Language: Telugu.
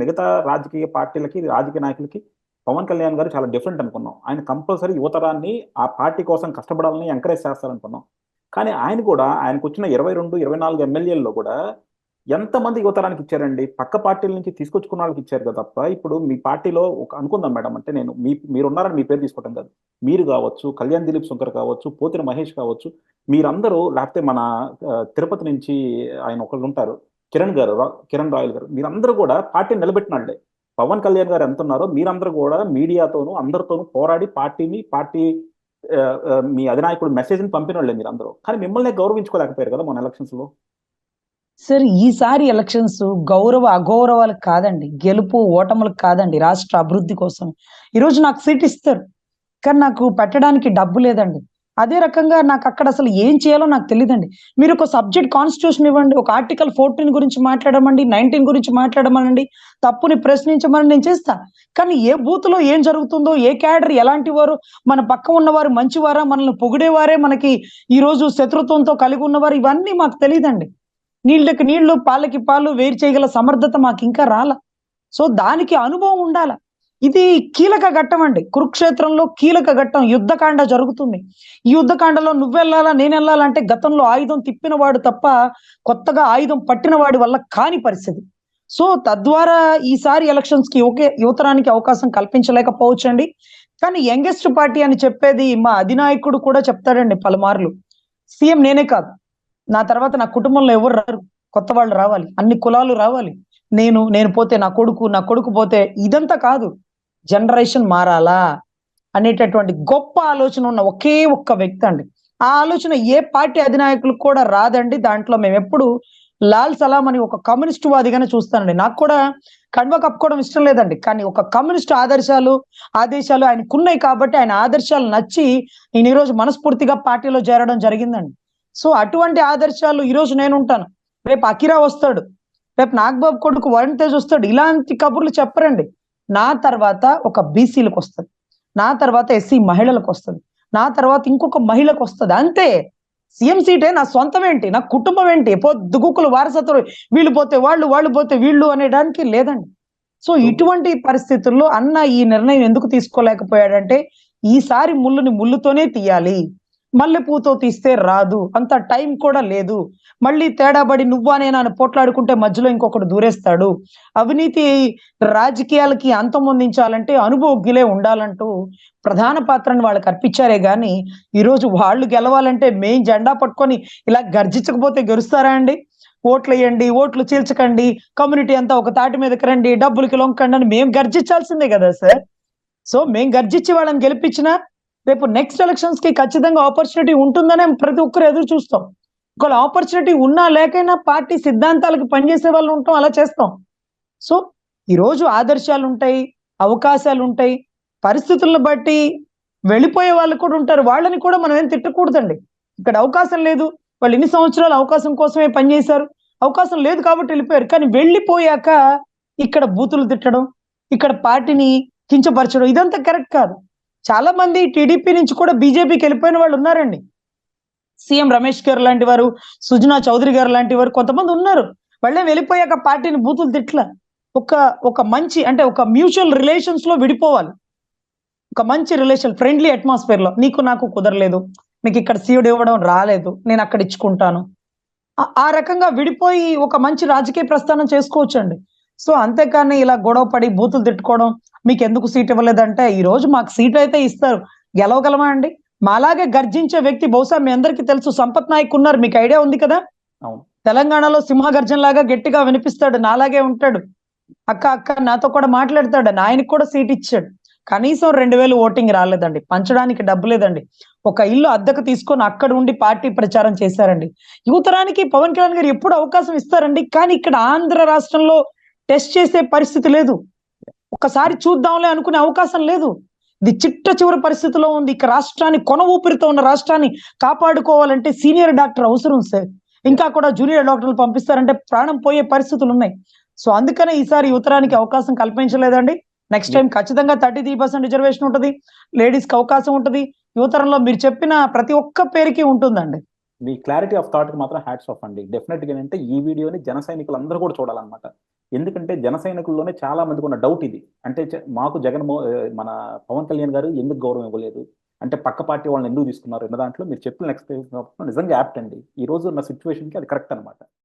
మిగతా రాజకీయ పార్టీలకి రాజకీయ నాయకులకి పవన్ కళ్యాణ్ గారు చాలా డిఫరెంట్ అనుకున్నాం. ఆయన కంపల్సరీ యువతరాన్ని ఆ పార్టీ కోసం కష్టపడాలని ఎంకరేజ్ చేస్తారనుకున్నాం. కానీ ఆయన కూడా ఆయనకు వచ్చిన ఇరవై రెండు ఇరవై నాలుగు ఎమ్మెల్యేల్లో కూడా ఎంతమంది యువతరానికి ఇచ్చారండి? పక్క పార్టీల నుంచి తీసుకొచ్చుకున్న వాళ్ళకి ఇచ్చారు కదా తప్ప ఇప్పుడు మీ పార్టీలో ఒక అనుకుందాం మేడం అంటే నేను మీ మీరు ఉన్నారని మీ పేరు తీసుకోవటం కాదు. మీరు కావచ్చు కళ్యాణ్ దిలీప్ శంకర్ కావచ్చు పోతిన మహేష్ కావచ్చు మీరందరూ లేకపోతే మన తిరుపతి నుంచి ఆయన ఒకళ్ళు ఉంటారు. కిరణ్ గారు కిరణ్ రాయల్ గారు మీరందరూ కూడా పార్టీని నిలబెట్టినాళ్ళే. పవన్ కళ్యాణ్ గారు ఎంత ఉన్నారో మీరందరూ కూడా మీడియాతోనూ అందరితోనూ పోరాడి పార్టీని పార్టీ మీ అధినాయకుడు మెసేజ్ని పంపిన వాళ్ళే మీరందరూ. కానీ మిమ్మల్ని గౌరవించుకోలేకపోయారు కదా మన ఎలక్షన్స్లో సార్ ఈసారి ఎలక్షన్స్ గౌరవ అగౌరవాలకు కాదండి గెలుపు ఓటములకు కాదండి రాష్ట్ర అభివృద్ధి కోసం. ఈరోజు నాకు సీట్ ఇస్తారు. కానీ నాకు పెట్టడానికి డబ్బు లేదండి. అదే రకంగా నాకు అక్కడ అసలు ఏం చేయాలో నాకు తెలియదండి మీరు ఒక సబ్జెక్ట్ కాన్స్టిట్యూషన్ ఇవ్వండి ఒక ఆర్టికల్ ఫోర్టీన్ గురించి మాట్లాడమండి నైన్టీన్ గురించి మాట్లాడమనండి తప్పుని ప్రశ్నించమని నేను చేస్తా. కానీ ఏ బూత్లో ఏం జరుగుతుందో ఏ క్యాడర్ ఎలాంటి వారు మన పక్క ఉన్నవారు మంచివారా మనల్ని పొగిడేవారే మనకి ఈ రోజు శత్రుత్వంతో కలిగి ఉన్నవారు ఇవన్నీ మాకు తెలియదండి నీళ్ళకి నీళ్ళు పాలకి పాలు వేరు చేయగల సమర్థత మాకు ఇంకా రాల. సో దానికి అనుభవం ఉండాల? ఇది కీలక ఘట్టం అండి. కురుక్షేత్రంలో కీలక ఘట్టం యుద్ధకాండ జరుగుతుంది. ఈ యుద్ధకాండలో నువ్వెళ్ళాలా నేను వెళ్ళాలంటే గతంలో ఆయుధం తిప్పిన వాడు తప్ప కొత్తగా ఆయుధం పట్టిన వాడి వల్ల కాని పరిస్థితి. సో తద్వారా ఈసారి ఎలక్షన్స్కి ఒకే యువతరానికి అవకాశం కల్పించలేకపోవచ్చండి. కానీ యంగెస్ట్ పార్టీ అని చెప్పేది మా అధినాయకుడు కూడా చెప్తాడండి పలుమార్లు. సీఎం నేనే కాదు. నా తర్వాత నా కుటుంబంలో ఎవరు రారు. కొత్త వాళ్ళు రావాలి. అన్ని కులాలు రావాలి. నేను నేను పోతే నా కొడుకు నా కొడుకు పోతే ఇదంతా కాదు. జనరేషన్ మారాలా అనేటటువంటి గొప్ప ఆలోచన ఉన్న ఒకే ఒక్క వ్యక్తి అండి. ఆ ఆలోచన ఏ పార్టీ అధినాయకులకు కూడా రాదండి. దాంట్లో మేము ఎప్పుడు లాల్ సలాం అని ఒక కమ్యూనిస్ట్ వాదిగానే చూస్తానండి. నాకు కూడా కండువా కప్పుకోవడం ఇష్టం లేదండి. కానీ ఒక కమ్యూనిస్ట్ ఆదర్శాలు ఆదేశాలు ఆయనకున్నాయి కాబట్టి ఆయన ఆదర్శాలు నచ్చి నేను ఈరోజు మనస్ఫూర్తిగా పార్టీలో చేరడం జరిగిందండి. సో అటువంటి ఆదర్శాలు ఈరోజు నేను ఉంటాను రేపు అకిరా వస్తాడు. రేపు నాగబాబు కొడుకు వరుణ్ తేజ్ వస్తాడు. ఇలాంటి కబుర్లు చెప్పరండి. నా తర్వాత ఒక బీసీలకు వస్తుంది. నా తర్వాత ఎస్సీ మహిళలకు వస్తుంది. నా తర్వాత ఇంకొక మహిళకు వస్తుంది. అంతే. సీఎం సీటే నా సొంతం ఏంటి? నా కుటుంబం ఏంటి? పొద్దుగుకులు వారసత్వం. వీళ్ళు పోతే వాళ్ళు వాళ్ళు పోతే వీళ్ళు అనేదానికి లేదండి. సో ఇటువంటి పరిస్థితుల్లో అన్న ఈ నిర్ణయం ఎందుకు తీసుకోలేకపోయాడంటే ఈసారి ముళ్ళుని ముళ్ళుతోనే తీయాలి. మల్లెపూతో తీస్తే రాదు అంత టైం కూడా లేదు. మళ్ళీ తేడాబడి నువ్వా నేను అని పోట్లాడుకుంటే మధ్యలో ఇంకొకటి దూరేస్తాడు. అవినీతి రాజకీయాలకి అంతం అందించాలంటే అనుభవజ్ఞులే ఉండాలంటూ ప్రధాన పాత్రను వాళ్ళకి అర్పించారే కానీ ఈరోజు వాళ్ళు గెలవాలంటే మెయిన్ జెండా పట్టుకొని ఇలా గర్జించకపోతే గెలుస్తారా అండి? ఓట్లు వేయండి ఓట్లు చీల్చకండి కమ్యూనిటీ అంతా ఒక తాటి మీదకి రండి డబ్బులకి లొంకండి అని మేము గర్జించాల్సిందే కదా సార్. సో మేము గర్జించి వాళ్ళని గెలిపించినా రేపు నెక్స్ట్ ఎలక్షన్స్కి ఖచ్చితంగా ఆపర్చునిటీ ఉంటుందనే ప్రతి ఒక్కరు ఎదురు చూస్తాం. ఒకవేళ ఆపర్చునిటీ ఉన్నా లేకైనా పార్టీ సిద్ధాంతాలకు పనిచేసే వాళ్ళు ఉంటాం అలా చేస్తాం. సో ఈ రోజు ఆదర్శాలు ఉంటాయి అవకాశాలు ఉంటాయి పరిస్థితులను బట్టి వెళ్ళిపోయే వాళ్ళు కూడా ఉంటారు. వాళ్ళని కూడా మనం ఏం తిట్టకూడదండి. ఇక్కడ అవకాశం లేదు. వాళ్ళు ఇన్ని సంవత్సరాలు అవకాశం కోసమే పనిచేశారు. అవకాశం లేదు కాబట్టి వెళ్ళిపోయారు. కానీ వెళ్ళిపోయాక ఇక్కడ బూతులు తిట్టడం ఇక్కడ పార్టీని కించపరచడం ఇదంతా కరెక్ట్ కాదు. చాలా మంది టీడీపీ నుంచి కూడా బీజేపీకి వెళ్ళిపోయిన వాళ్ళు ఉన్నారండి. సీఎం రమేష్ గారు లాంటి వారు సుజనా చౌదరి గారు లాంటి వారు కొంతమంది ఉన్నారు. వాళ్ళే వెళ్ళిపోయాక పార్టీని బూతులు తిట్ల. ఒక ఒక మంచి అంటే ఒక మ్యూచువల్ రిలేషన్స్లో విడిపోవాలి. ఒక మంచి రిలేషన్ ఫ్రెండ్లీ అట్మాస్ఫియర్లో. నీకు నాకు కుదరలేదు. మీకు ఇక్కడ సీయుడు ఇవ్వడం రాలేదు. నేను అక్కడ ఇచ్చుకుంటాను. ఆ- ఆ రకంగా విడిపోయి ఒక మంచి రాజకీయ ప్రస్థానం చేసుకోవచ్చండి. సో అంతేకాని ఇలా గొడవ పడి బూతులు తిట్టుకోవడం మీకు ఎందుకు సీట్ ఇవ్వలేదంటే ఈ రోజు మాకు సీట్ అయితే ఇస్తారు. గెలవగలమా అండి? మాలాగే గర్జించే వ్యక్తి బహుశా మీ అందరికీ తెలుసు. సంపత్ నాయక్ ఉన్నారు. మీకు ఐడియా ఉంది కదా? అవును. తెలంగాణలో సింహగర్జన్ లాగా గట్టిగా వినిపిస్తాడు. నాలాగే ఉంటాడు. అక్క అక్క నాతో కూడా మాట్లాడతాడు. అని ఆయనకు కూడా సీట్ ఇచ్చాడు. కనీసం రెండు వేలు ఓటింగ్ రాలేదండి. పంచడానికి డబ్బు లేదండి. ఒక ఇల్లు అద్దెకు తీసుకొని అక్కడ ఉండి పార్టీ ప్రచారం చేశారండి. యువతరానికి పవన్ కళ్యాణ్ గారు ఎప్పుడు అవకాశం ఇస్తారండి? కానీ ఇక్కడ ఆంధ్ర రాష్ట్రంలో టెస్ట్ చేసే పరిస్థితి లేదు. ఒకసారి చూద్దాంలే అనుకునే అవకాశం లేదు. ఇది చిట్ట చివరి పరిస్థితిలో ఉంది. ఇక రాష్ట్రాన్ని కొన ఊపిరితో ఉన్న రాష్ట్రాన్ని కాపాడుకోవాలంటే సీనియర్ డాక్టర్ అవసరం సార్. ఇంకా కూడా జూనియర్ డాక్టర్లు పంపిస్తారంటే ప్రాణం పోయే పరిస్థితులు ఉన్నాయి. సో అందుకనే ఈసారి యువతరానికి అవకాశం కల్పించలేదండి. నెక్స్ట్ టైం ఖచ్చితంగా థర్టీ త్రీ పర్సెంట్ రిజర్వేషన్ ఉంటుంది. లేడీస్కి అవకాశం ఉంటుంది. యువతరంలో మీరు చెప్పిన ప్రతి ఒక్క పేరుకి ఉంటుందండి. మీ క్లారిటీ ఆఫ్ థాట్కి మాత్రం హ్యాట్స్ ఆఫ్ అండి. డెఫినెట్గా ఏంటంటే ఈ వీడియోని జన సైనికులు అందరూ కూడా చూడాలన్నమాట. ఎందుకంటే జన సైనికుల్లోనే చాలా మందికి ఉన్న డౌట్ ఇది. అంటే మాకు జగన్మో మన పవన్ కళ్యాణ్ గారు ఎందుకు గౌరవం ఇవ్వలేదు? అంటే పక్క పార్టీ వాళ్ళని ఎందుకు తీసుకున్నారు? అన్న దాంట్లో మీరు చెప్పిన ఎక్స్ప్లెయిన్ నిజంగా యాప్ట్ అండి. ఈ రోజు ఉన్న సిచ్యువేషన్కి అది కరెక్ట్ అనమాట